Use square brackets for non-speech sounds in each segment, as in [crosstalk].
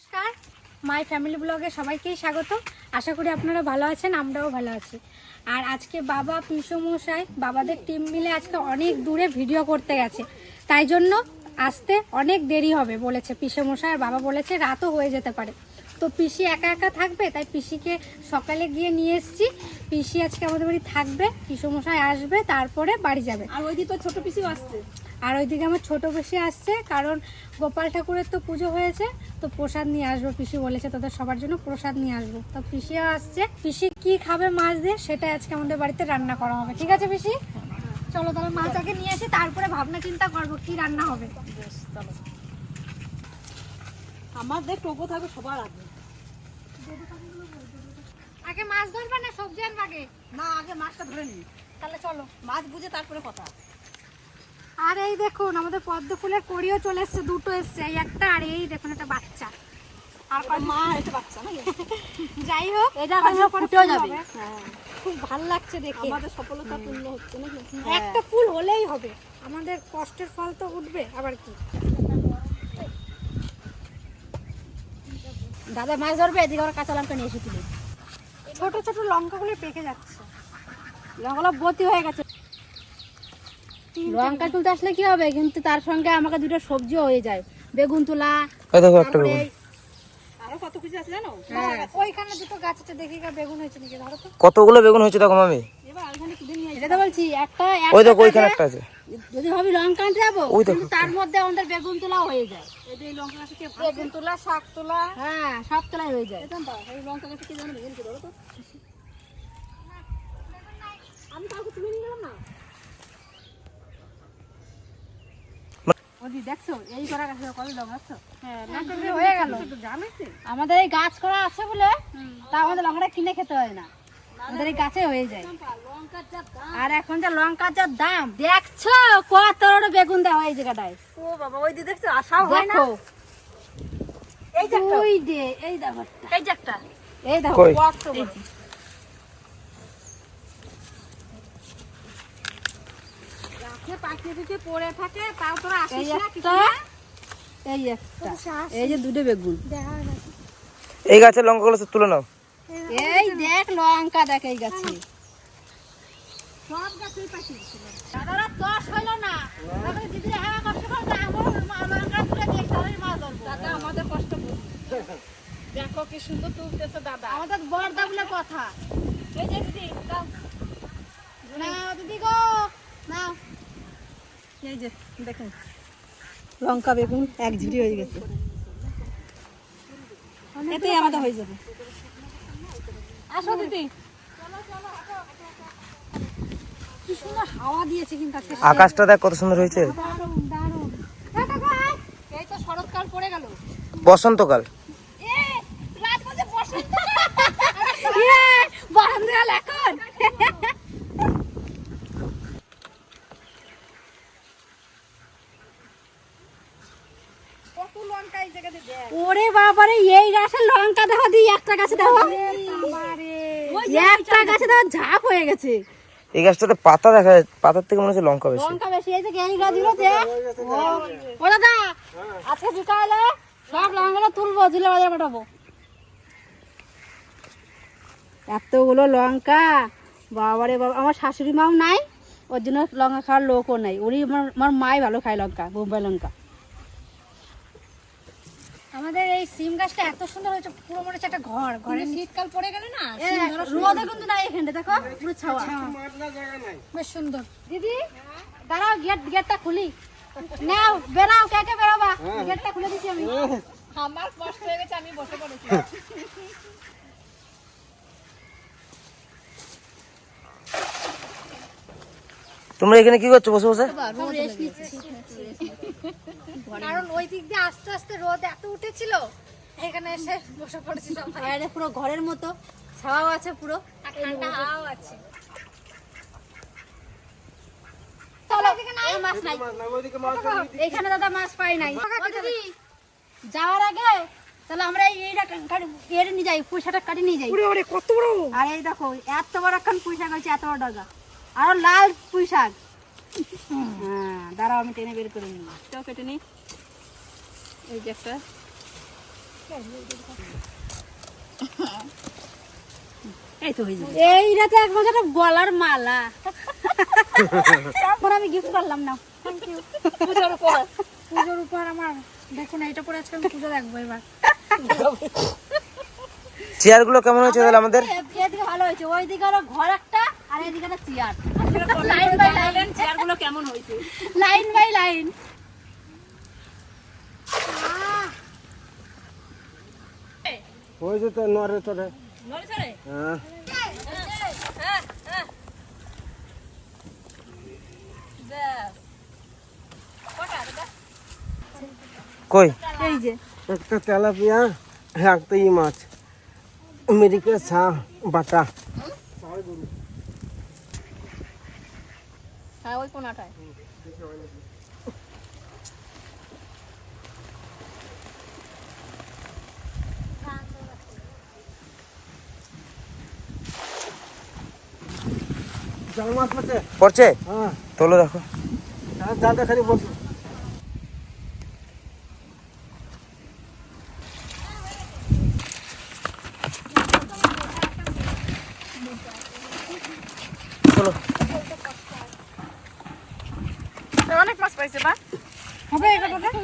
নমস্কার। My family ব্লগে সবাইকেই স্বাগত। আশা করি আপনারা ভালো আছেন, আমরাও ভালো আছি। আর আজকে বাবা পিসমশাই, বাবাদের টিম মিলে আজকে অনেক দূরে ভিডিও করতে গেছে। তাই জন্য আসতে অনেক দেরি হবে বলেছে পিসমশাই। আর বাবা বলেছে রাতও হয়ে যেতে পারে। তো পিসি একা একা থাকবে, তাই পিসিকে সকালে গিয়ে নিয়ে এসেছি। পিসি আজকে আমাদের বাড়ি থাকবে, পিসমশাই আসবে, তারপরে বাড়ি যাবে। আর ওই দিকে ছোট পিসিও আসছে। আর ওইদিকে আমার ছোট পিসি আসছে কারণ গোপাল ঠাকুরের তো পুজো হয়েছে তো প্রসাদ নিয়ে আসব পিসি বলেছে তাদের সবার জন্য প্রসাদ নিয়ে আসব। তো পিসিও আসছে। পিসি কি খাবে মাছ দিয়ে সেটা আজকে আমাদের বাড়িতে রান্না করা হবে ঠিক আছে পিসি? চলো তাহলে মাছ আগে নিয়ে আসি তারপরে ভাবনা চিন্তা করব কি রান্না হবে। বেশ আমাদের টোপো থাকবে সবার আগে। আগে মাছ ধরবে না সবজি আনবে আগে? না আগে মাছটা ধরে নি তাহলে চলো। মাছ বুঝে তারপরে কথা আর এই দেখুন আমাদের পদ্ম ফুলের কড়িও চলে এসছে দুটো এসছে এই একটা আর এই দেখুন একটা বাচ্চা। আর মা এসে বাচ্চা নাকি? [laughs] যাই হোক এটা ফুটেও যাবে। হ্যাঁ। খুব ভালো লাগছে দেখে। আমাদের সফলতা পূর্ণ হচ্ছে নাকি? একটা ফুল হলেই হবে। আমাদের কষ্টের ফল তো উঠবে আবার কি? দাদা মাছ ধরবে? এদিকে আমার কাঁচা লঙ্কা নিয়ে এসেছিল ছোট ছোট লঙ্কাগুলো পেকে যাচ্ছে। লঙ্কাগুলো বতি হয়ে গেছে। লঙ্কা তুলতে আসলে কি হবে? কিন্তু তার সঙ্গে আমাকে দুটো সবজিও হয়ে যায়। বেগুন তোলা কত হ্যাঁ, তো। কতগুলো বেগুন হয়েছে দেখো মামি? এবার ওইখানে তুলে নিয়ে এটা তো বলছি একটা ওই দেখো ওইখানে একটা আছে। যদি ভাবি লঙ্কা আনতে যাব তার মধ্যে আমাদের বেগুন তোলা হয়ে যায়। বেগুন তোলা শাক তোলা। হ্যাঁ সব তোলাই হয়ে যায়। লঙ্কা গাছে কে জানো আমি কাউকে তুলে নিয়ে গেলাম না? ওদি দেখছ এই করা গাছে কত লঙ্কা আছে হ্যাঁ হয়ে গেল। আমাদের এই গাছ করা আছে বলে তা আমাদের লঙ্কাটা কিনে খেতে হয় না। আমাদের এই গাছে হয়ে যায়। আর এখন যে লঙ্কার যা দাম দেখছ কত বেগুন দেওয়া এই জায়গাটায়। ও বাবা ওই দিয়ে দেখছ আশাও হয় না? এই যে একটা। ওই দে এই দেখো এই একটা। এই দেখো কই? কত বড়। গাছে পাখি দিকে পড়ে থাকে তাও তোরা এই আসিস না কিছু না? এই একটা। এই যে দুটো বেগুন? এই গাছের লঙ্কাগুলো সব তুলে নাও। এই দেখ লঙ্কা দেখ এই গাছে। সব গাছেই পাখি। দাদারা দশ হইল না। তারপরে দিদিরা হ্যাঁ কষ্ট করে না আমার লঙ্কা তুলে দিয়ে ধরবো। দাদা আমাদের কষ্ট বুঝ দেখো কি সুন্দর তুলতেছে দাদা। আমাদের বড়দা বলে কথা। এই যে দিদি দাও। নাও দিদি গো নাও। এই যে দেখুন। লঙ্কা বেগুন এক ঝুড়ি হয়ে গেছে। এতেই আমাদের হয়ে যাবে। আসো দিদি। কি সুন্দর হাওয়া দিয়েছে কিন্তু আজকে আকাশটা দেখ কত সুন্দর হয়েছে। দারুণ দারুণ। এই তো শরৎকাল পড়ে গেল। বসন্তকাল রাত বলছে বসন্ত বসন্তকাল এখন কত লঙ্কা এই জায়গাতে দেখ ওরে বাবারে এই গাছের লঙ্কা দেখো দি একটা গাছে দেখো একটা গাছে দেখো ঝাপ হয়ে গেছে। এই গাছটাতে পাতা দেখা যায় পাতার থেকে মনে হচ্ছে লঙ্কা বেশি। লঙ্কা বেশি এই যে এই ও দাদা আজকে বিকালে সব লঙ্কাগুলো তুলবো তুলে বাজারে পাঠাবো। এতগুলো লঙ্কা বাবারে বাবা আমার শাশুড়ি মাও নাই ওর জন্য লঙ্কা খাওয়ার লোকও নাই। উনি আমার আমার মাই ভালো খায় লঙ্কা বোম্বাই লঙ্কা। আমাদের এই সিম গাছটা এত সুন্দর হয়েছে পুরো মনে হচ্ছে একটা ঘর। ঘরে শীতকাল পড়ে গেলে না রোদে কিন্তু নাই এখানটা দেখো পুরো ছাওয়া। বেশ সুন্দর। দিদি দাঁড়াও গেট গেটটা খুলি। নাও বেরাও কে কে বেরোবা? গেটটা খুলে দিচ্ছি আমি। আমার কষ্ট হয়ে গেছে আমি বসে পড়েছি। তোমরা এখানে কি করছ? বসে বসে। কারণ ওই দিক দিয়ে আস্তে আস্তে রোদ এত উঠেছিল এখানে এসে বসে পড়েছি পুরো ঘরের মতো ছাওয়াও আছে পুরো। ঠান্ডা হাওয়াও আছে। চলো এই মাছ নাই। এখানে দাদা মাছ পাই নাই। যাওয়ার আগে তাহলে আমরা এই এইটা কেটে নিয়ে যাই পয়সাটা কাটি নিয়ে যাই। ওরে কত বড়? আর এই দেখো এত বড় এখন পুঁইশাক হয়েছে এত বড় ডগা। আরও লাল পুঁইশাক। হ্যাঁ দাঁড়াও আমি টেনে বের করে নিই কেটে নি এই যে একটা। এই তো হয়ে যাবে। এইটা তো এক বছর গলার মালা। তারপর আমি গিফট করলাম না থ্যাংক ইউ পুজোর পর পুজোর উপর আমার। দেখুন এইটা পরে আজকে আমি পুজো দেখব এবার। চেয়ারগুলো কেমন হয়েছে তাহলে আমাদের? এদিকে ভালো হয়েছে। ওইদিকে হলো ঘর একটা আর এদিকে একটা চেয়ার লাইন বাই লাইন চেয়ারগুলো কেমন হয়েছে? লাইন বাই লাইন হয়েছে তো নরে তোরে হ্যাঁ। কই? এই যে। একটা তেলাপিয়া একটা ই মাছ। মেরিকে ছা বাটা। হ্যাঁ ওই কোনাটায়। পড়ছে? হ্যাঁ। তোলো দেখো। জালটা খালি বস তোলো অনেক মাছ পাইছে বা হবে এটা তোদের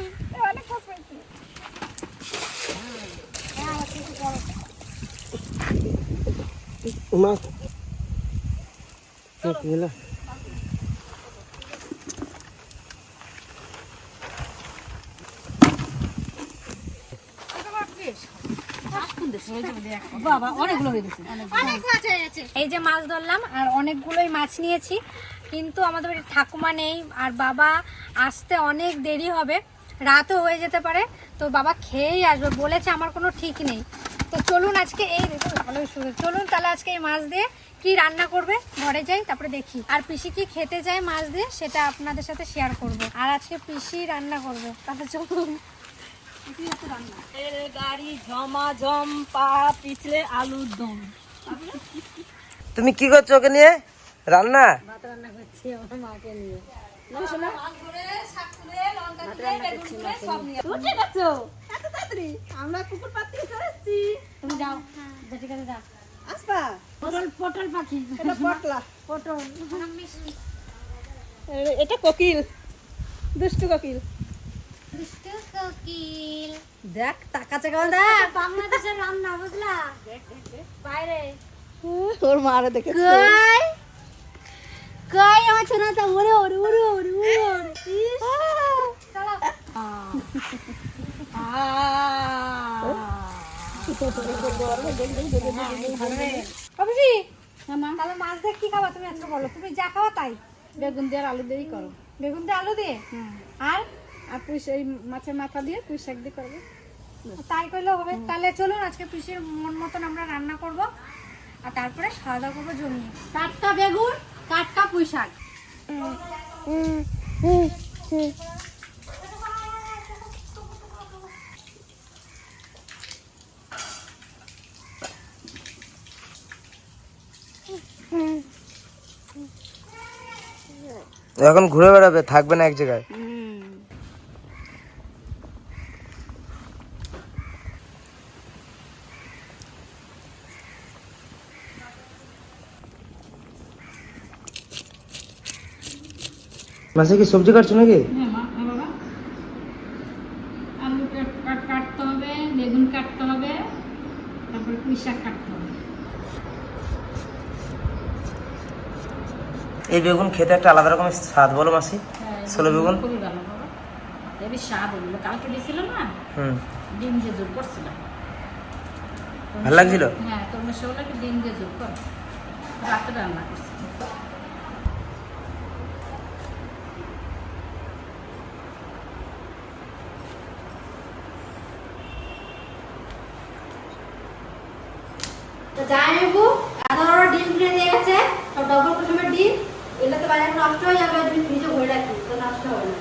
মাছ গেলা বাবা অনেকগুলো হয়ে গেছে। এই যে মাছ ধরলাম আর অনেকগুলোই মাছ নিয়েছি। কিন্তু আমাদের বাড়ির ঠাকুমা নেই আর বাবা আসতে অনেক দেরি হবে। রাতও হয়ে যেতে পারে তো বাবা খেয়েই আসবে। বলেছে আমার কোনো ঠিক নেই। তো চলুন আজকে এই দেখুন ভালোই শুরু চলুন তাহলে আজকে এই মাছ দিয়ে কি রান্না করবে? ঘরে যাই তারপরে দেখি। আর পিসি কি খেতে যায় মাছ দিয়ে সেটা আপনাদের সাথে শেয়ার করব। আর আজকে পিসি রান্না করবে। তাহলে চলুন। গাড়ি ঝমাঝম পা পিছলে আলুর দম। তুমি কি করছ ওকে নিয়ে? রান্না? উঠে গেছো এত তাড়াতাড়ি আমরা কুকুর পাতি করেছি তুমি যাও। যেটি কাছে যাও আসবা? পটল পটল পাখি। এটা পটলা। পটল। এটা কোকিল। দুষ্টু কোকিল। দুষ্টু কোকিল। দেখ দেখ। বাংলাদেশের রান্না বুঝলা? বাইরে। ওর মারে দেখে কই? কই আমার ছোনাটা ওরে ওরে ওরে ওরে ওরে চলো অবশ্যই তাহলে মাছ দিয়ে কি খাবা? তুমি আজকে বলো। তুমি যা খাওয়া তাই। বেগুন দিয়ে আর আলু দিয়েই করো। বেগুন দিয়ে আলু দিয়ে? আর? আর পুঁই এই মাছের মাথা দিয়ে পুঁই শাক দিয়ে করব। তাই করলেও হবে। তাহলে চলুন আজকে পিসির মন মতন আমরা রান্না করব। আর তারপরে খাওয়া দাওয়া করব জমিয়ে। টাটকা বেগুন। টাটকা পুঁই শাক। এখন ঘুরে বেড়াবে থাকবে না এক জায়গায়। মাসে কি সবজি কাটছো নাকি? আলু কাটতে হবে বেগুন কাটতে হবে তারপরে পুঁই শাক কাটতে হবে। এই বেগুন খেতে একটা আলাদা রকমের স্বাদ বলো মাসি। ষোলো বেগুন। খুবই ভালো বাবা। স্বাদ হলো কালকে দিয়েছিল না হুম। ডিম দিয়ে জোর ভালো লাগছিল? হ্যাঁ ডিম দিয়ে জোর করো। রাতে রান্না করছি। নেব এত বড় ডিম কিনে দিয়ে গেছে, সব ডবল কুসুমের ডিম। এগুলো তো বাজারে নষ্ট হয়ে যাবে, তুমি ফ্রিজে ভরে রাখি, তো নষ্ট হবে না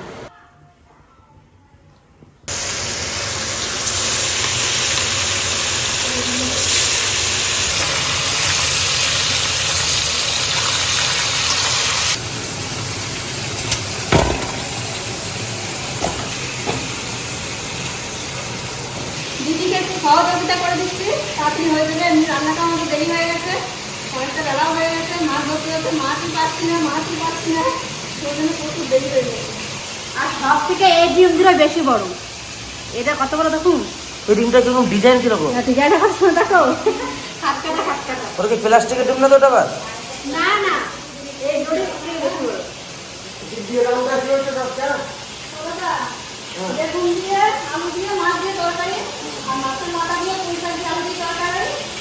দিদিকে একটু সহযোগিতা করে দিচ্ছি তাড়াতাড়ি হয়ে যাবে এমনি রান্নাটা আমাদের দেরি হয়ে গেছে অনেকটা বেলাও হয়ে গেছে মাছ ধরতে যাচ্ছে মাছই পাচ্ছি না মাছই পাচ্ছি না। সেই জন্য প্রচুর দেরি হয়ে গেছে। আর সব থেকে এই ডিম বেশি বড়। এটা কত বড় দেখুন এই ডিমটা কীরকম ডিজাইন কীরকম? ডিজাইনটা কত সুন্দর দেখো হাত কাটা হাত কাটা ওটা কি প্লাস্টিকের ডিম না তো ওটা আবার? না না। এই দড়ি বেশি বড় দিয়ে হচ্ছে আলু দিয়ে মাছ দিয়ে তরকারি আর মাছের মাথা দিয়ে পুঁই শাক দিয়ে আলু দিয়ে তরকারি আর পটল ভাজা হ্যাঁ,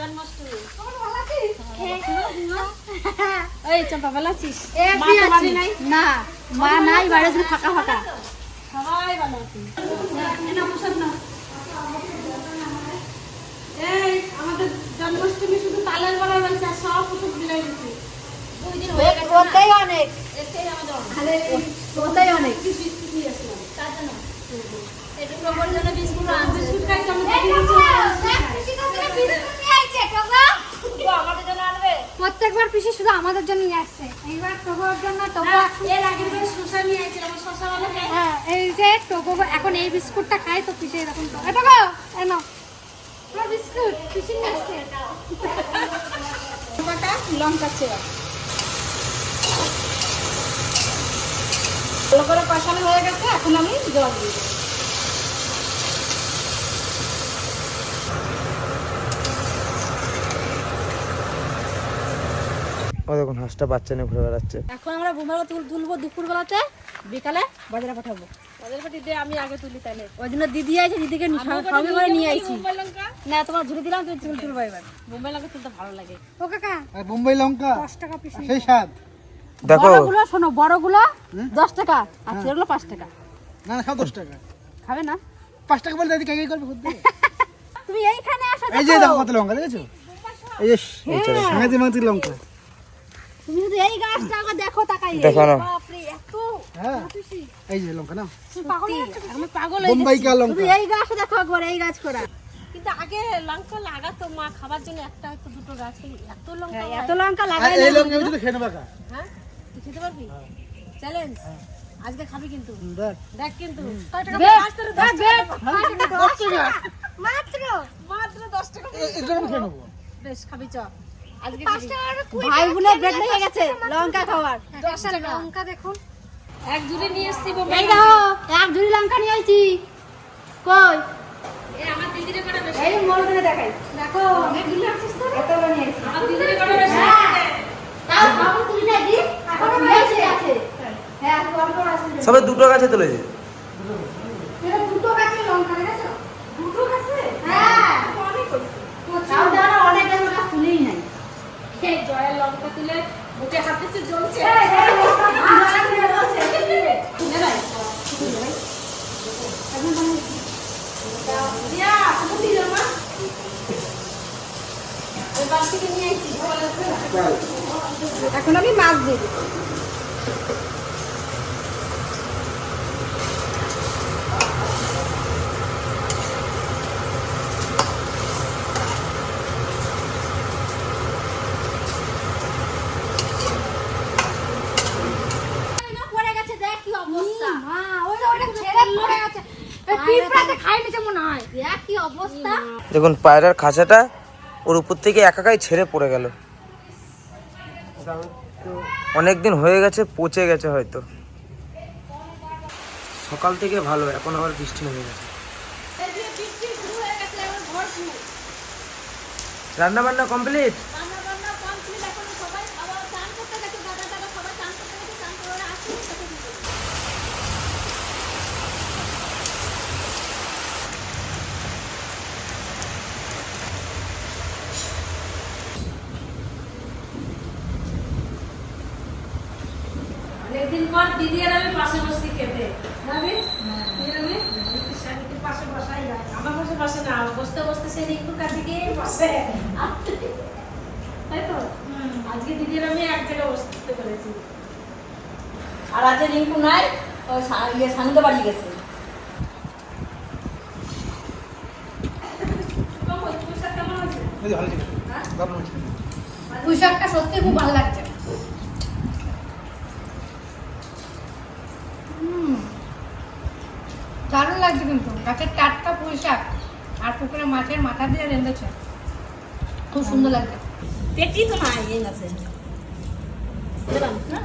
[laughs] এই চম্পা ভালো আছিস? মা তো বাড়ি নাই। না মা নাই বাড়ি শুধু ফাঁকা ফাঁকা সবাই ভালো আছি। এই আমাদের জন্মাষ্টমী শুধু তালের বড়া আর সব কুটুম বিলাই দিচ্ছে দুই দিন হয়ে গেছে ওটাই অনেক। অনেক। ওটাই অনেক। তার জন্য। একটু প্রবল জন্য বিস্কুট আনছে। বিস্কুট খাই প্রত্যেকবার পিসি শুধু আমাদের জন্য নিয়ে আসছে। এইবার টোবোর জন্য টোবো এর আগের বার শসা নিয়ে আমার ভালো হ্যাঁ এই যে টোবো এখন এই বিস্কুটটা খাই তো পিসি এরকম এ নাও। তোমার বিস্কুট পিসি নিয়ে আসছে। লঙ্কাটা লঙ্কা ভালো করে কষানো হয়ে গেছে এখন আমি জল দিয়ে ও দেখুন হাঁসটা বাচ্চা নিয়ে ঘুরে বেড়াচ্ছে। এখন আমরা বোমারও তুল তুলবো দুপুরবেলাতে বিকালে বাজারে পাঠাবো। বাজারে পাঠিয়ে দিয়ে আমি আগে তুলি তাহলে। ওই জন্য দিদি আছে দিদিকে সঙ্গে করে নিয়ে আইছি। না তোমার ঝুড়ি দিলাম তুমি তুল তুলবো এবার। বোম্বাই লঙ্কা তুলতে ভালো লাগে। ও কাকা আর বোম্বাই লঙ্কা দশ টাকা পিসি সেই স্বাদ। দেখো। বড়গুলো শোনো বড়গুলো দশ টাকা আর ছেলেগুলো পাঁচ টাকা। না না দশ টাকা। খাবে না? পাঁচ টাকা বলে দাদি কে কে করবে খুদ [laughs] তুমি এইখানে আসো এই যে দেখো। কত লঙ্কা দেখেছ? এই যে সাংঘাতিক মাংসের লঙ্কা। তুমি যদি এই গাছটা আগে দেখো তাকাই। দেখো না। হ্যাঁ। এই যে লঙ্কা না আমি পাগল বোম্বাই কা লঙ্কা। এই গাছ দেখো একবার এই গাছ করা। কিন্তু আগে লঙ্কা লাগাতো মা খাবার জন্য একটা হয়তো দুটো গাছ। এত লঙ্কা এত লঙ্কা আর লাগাই এই লঙ্কা আমি তো খেয়ে নেবা হ্যাঁ? তুই খেতে পারবি? চ্যালেঞ্জ আজকে খাবি কিন্তু। দেখ। দেখ কিন্তু। মাত্র মাত্র দশ টাকা। বেশ খাবি চ। ভাই বোনের ব্রেক লেগে গেছে লঙ্কা খাওয়ার। লঙ্কা দেখুন। এক জুড়ি নিয়ে এসছি এই দেখো এক ঝুড়ি লঙ্কা নিয়ে আইছি। কই? আমার দিদিরে কটা বেশি? এই মোর করে দেখাই। দেখো। অনেকগুলো আছিস তো? এতগুলো নিয়ে আইছি আমার দিদিরে কটা বেশি? তাও বাবু তুই না দি এখন বেশি আছে হ্যাঁ আর আছে। সবাই দুটো গাছে তুলেছে এটা দুটো গাছে লঙ্কা দেখেছ দুটো গাছে হ্যাঁ অনেক হয়েছে তাও যারা অনেক গাছ ওটা তুলেই নাই এই জয়ের লঙ্কা তুলে বুকে হাত দিচ্ছে জ্বলছে এখন আমি মাছ দিয়ে বলছে। নে ভাই দিয়া তুমি দিলে মা ওই বালতিতে নিয়ে আইছি এখন আমি মাছ দিয়ে দিই পড়ে গেছে দেখ কি অবস্থা মা, ওই যে ওটা ছেড়ে পড়ে গেছে। এই পিঁপড়াতে খাই নিছে মনে হয়। দেখ কি অবস্থা দেখুন পায়রার খাঁচাটা ওর উপর থেকে একাকাই ছেড়ে পড়ে গেল। অনেকদিন হয়ে গেছে পচে গেছে হয়তো। সকাল থেকে ভালো এখন আবার বৃষ্টি হয়ে গেছে রান্না বান্না কমপ্লিট অনেকদিন পর দিদি আর আমি পাশে বসছি খেতে ভাবি এরমে পাশে বসাই যায় আমার পাশে বসে না বসতে বসতে সে রিঙ্কুটার দিকে বসে। তাই তো? আজকে দিদি আর আমি এক জায়গায় বসতে পেরেছি। আর আজকে রিঙ্কু নাই ইয়ে বাড়ি গেছে। কেমন আছে পুঁই শাকটা সত্যি খুব ভালো লাগছে। হুম, দারুণ লাগছে কিন্তু গাছের টাটকা পুঁই শাক আর পুকুরে মাছের মাথা দিয়ে রেঁধেছে। খুব সুন্দর লাগছে। পেটি তো এই আছে। দিলাম না?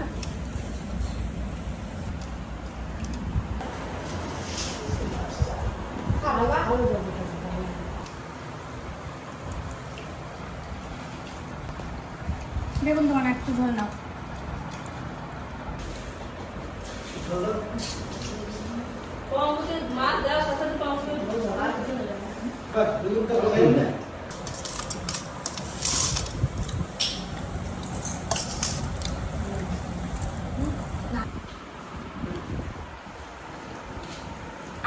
তোমার একটু ধরে নাও মাছ দেওয়ার সাথে সাথে পাউরুটি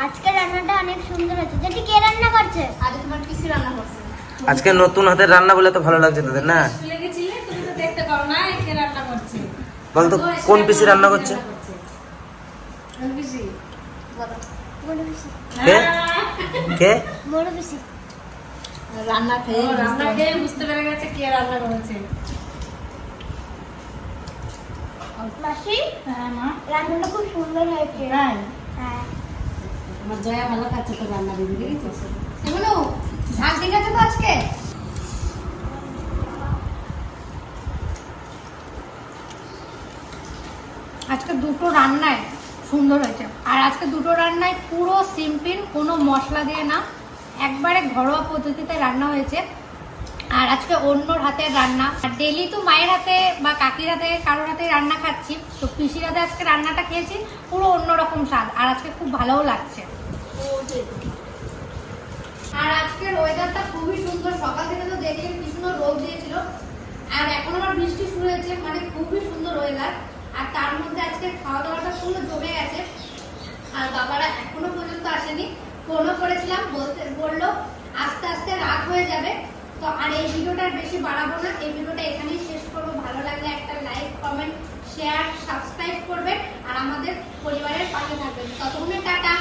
আজকে রান্নাটা অনেক সুন্দর হয়েছে। যেটি কে রান্না করছে? আজকে তোমার পিসি রান্না করছে। আজকে নতুন হাতের রান্না বলে তো ভালো লাগছে তাদের না? স্কুলে গেছিলে তুমি তো দেখতে পাও না কে রান্না করছে। বলতো কোন পিসি রান্না করছে? কে? কে? রান্না খেয়ে রান্না খেয়ে বুঝতে পেরে গেছে কে রান্না করেছে। মাসি? হ্যাঁ মা। রান্নাটা খুব সুন্দর হয়েছে। হ্যাঁ। আমার জয়া ভালো খাচ্ছে তো রান্না দিদি ঠিক আছে তো আজকে? আজকে দুটো রান্নায় সুন্দর হয়েছে। আর আজকে দুটো রান্নায় পুরো সিম্পল, কোনো মশলা দিয়ে না, একবারে ঘরোয়া পদ্ধতিতে রান্না হয়েছে। আর আজকে অন্যর হাতের রান্না। আর ডেলি তো মায়ের হাতে বা কাকির হাতে, কারোর হাতে রান্না খাচ্ছি। তো পিসির হাতে আজকে রান্নাটা খেয়েছি, পুরো অন্যরকম স্বাদ। আর আজকে খুব ভালোও লাগছে। আর আজকের ওয়েদারটা খুবই সুন্দর। সকাল থেকে তো দেখলেন কি সুন্দর রোদ দিয়েছিল। আর এখন আবার বৃষ্টি শুরু হয়েছে মানে খুবই সুন্দর ওয়েদার আর তার মধ্যে আজকে খাওয়া দাওয়াটা পুরো জমে গেছে। আর বাবারা এখনও পর্যন্ত আসেনি। ফোনও করেছিলাম, বলতে বলল, আস্তে আস্তে রাত হয়ে যাবে। তো আর এই ভিডিওটা বেশি বাড়াবো না, এই ভিডিওটা এখানেই শেষ করব। ভালো লাগলে একটা লাইক কমেন্ট শেয়ার সাবস্ক্রাইব করবেন, আর আমাদের পরিবারের পাশে থাকবেন। ততক্ষণে টাটা।